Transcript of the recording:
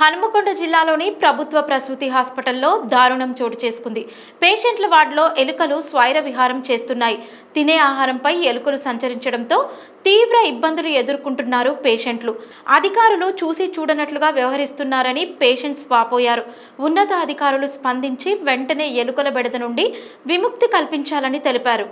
హనుమకొండ జిల్లాలోని ప్రభుత్వ ప్రసూతి హాస్పిటల్లో దారుణం చోటు చేసుకుంది. పేషెంట్ల వార్డులో ఎలుకలు స్వైర విహారం చేస్తున్నాయి. తినే ఆహారంపై ఎలుకలు సంచరించడంతో తీవ్ర ఇబ్బందులు ఎదుర్కొంటున్నారు పేషెంట్లు. అధికారులు చూసి చూడనట్లుగా వ్యవహరిస్తున్నారని పేషెంట్స్ వాపోయారు. ఉన్నత అధికారులు స్పందించి వెంటనే ఎలుకల బెడద నుండి విముక్తి కల్పించాలని తెలిపారు.